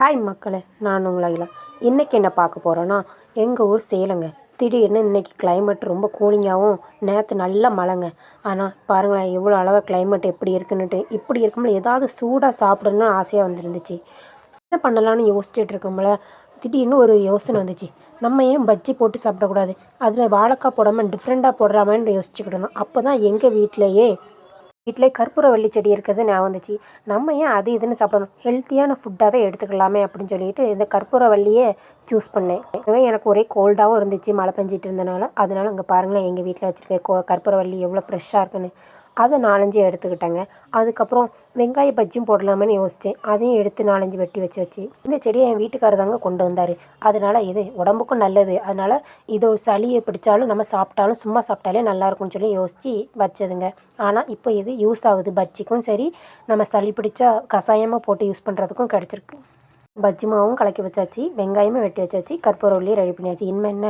Hi மக்களே நான் உங்களை இன்றைக்கி என்ன பார்க்க போகிறோன்னா எங்கள் ஊர் சேலங்க. திடீர்னு இன்றைக்கி கிளைமேட் ரொம்ப கூலிங்காகவும் நேற்று நல்ல மழைங்க. ஆனால் பாருங்களேன் எவ்வளோ அழகாக கிளைமேட் எப்படி இருக்குன்னுட்டு இப்படி இருக்கும்போது ஏதாவது சூடாக சாப்பிடணும்னு ஆசையாக வந்துருந்துச்சு. என்ன பண்ணலான்னு யோசிச்சுட்டு இருக்கும்போல திடீர்னு ஒரு யோசனை வந்துச்சு. நம்ம ஏன் பஜ்ஜி போட்டு சாப்பிடக்கூடாது? அதில் வாழைக்காய் போடாமல் டிஃப்ரெண்ட்டாக போடுறாமன்னு யோசிச்சுக்கிட்டு இருந்தோம். அப்போ தான் எங்கள் வீட்டிலையே வீட்டிலே கற்பூரவள்ளி செடி இருக்கிறது ஞாபகம் வந்துச்சு. நம்ம ஏன் அது இதுன்னு சாப்பிடணும்? ஹெல்த்தியான ஃபுட்டாகவே எடுத்துக்கலாமே அப்படின்னு சொல்லிட்டு இந்த கற்பூர வள்ளியே சூஸ் பண்ணேன். இதுவே எனக்கு ஒரே கோல்டாகவும் இருந்துச்சு மழை பெஞ்சிட்டு இருந்தனால. அதனால இங்கே பாருங்களேன் எங்கள் வீட்டில் வச்சுருக்க கோ கற்பூரவள்ளி எவ்வளோ ஃப்ரெஷ்ஷாக இருக்குன்னு. அதை நாலஞ்சு எடுத்துக்கிட்டேங்க. அதுக்கப்புறம் வெங்காய பஜ்ஜியும் போடலாமேன்னு யோசித்தேன் அதையும் எடுத்து நாலஞ்சு வெட்டி வச்சு வச்சு. இந்த செடியை என் வீட்டுக்காரர் தாங்க கொண்டு வந்தார். அதனால் இது உடம்புக்கும் நல்லது. அதனால் இதோ சளியை பிடிச்சாலும் நம்ம சாப்பிட்டாலும் சும்மா சாப்பிட்டாலே நல்லா இருக்கும்னு சொல்லி யோசித்து வச்சதுங்க. ஆனால் இப்போ இது யூஸ் ஆகுது. பஜ்ஜிக்கும் சரி நம்ம சளி பிடிச்சா கஷாயமாக போட்டு யூஸ் பண்ணுறதுக்கும் கிடச்சிருக்கு. பஜ்ஜி மாவும் கலக்கி வச்சாச்சு வெங்காயமும் வெட்டி வச்சாச்சு கற்பூரவள்ளியும் ரெடி பண்ணியாச்சு. இனிமேல் என்ன?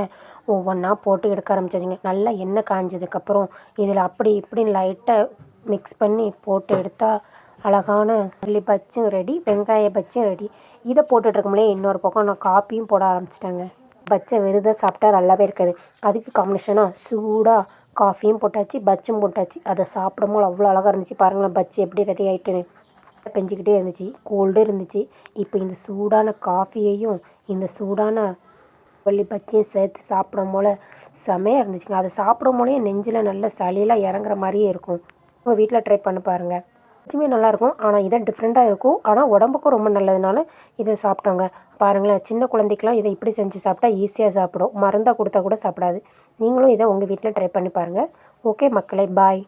ஒவ்வொன்றா போட்டு எடுக்க ஆரம்பிச்சாச்சுங்க. நல்லா எண்ணெய் காஞ்சதுக்கப்புறம் இதில் அப்படி இப்படின்னு லைட்டாக மிக்ஸ் பண்ணி போட்டு எடுத்தால் அழகான உள்ளி பஜ்ஜும் ரெடி வெங்காய பச்சும் ரெடி இதை போட்டுட்ருக்கோம்லே இன்னொரு பக்கம் நான் காப்பியும் போட ஆரம்பிச்சிட்டாங்க. பச்சை விருதை சாப்பிட்டா நல்லாவே இருக்காது. அதுக்கு காம்பினேஷனாக சூடாக காஃபியும் போட்டாச்சு பஜ்ஜும் போட்டாச்சு. அதை சாப்பிடும்போது அவ்வளோ அழகாக இருந்துச்சு. பாருங்களேன் பஜ்ஜி எப்படி ரெடி ஆகிட்டுன்னு பெஞ்சிக்கிட்டே இருந்துச்சு. கோல்டும் இருந்துச்சு. இப்போ இந்த சூடான காஃபியையும் இந்த சூடான வள்ளி பச்சையும் சேர்த்து சாப்பிடும் போல் செமையாக இருந்துச்சுங்க. அதை சாப்பிடும் போதே நெஞ்சில் நல்ல சளியெல்லாம் இறங்குற மாதிரியே இருக்கும். உங்கள் வீட்டில் ட்ரை பண்ணி பாருங்கள் பஜ்ஜியுமே நல்லாயிருக்கும் ஆனால் இதை டிஃப்ரெண்ட்டாக இருக்கும். ஆனால் உடம்புக்கும் ரொம்ப நல்லதுனால இதை சாப்பிட்டோங்க. பாருங்களேன் சின்ன குழந்தைக்கெலாம் இதை இப்படி செஞ்சு சாப்பிட்டா ஈஸியாக சாப்பிடும். மருந்தாக கொடுத்தா கூட சாப்பிடாது. நீங்களும் இதை உங்கள் வீட்டில் ட்ரை பண்ணி பாருங்கள் ஓகே மக்களே பாய்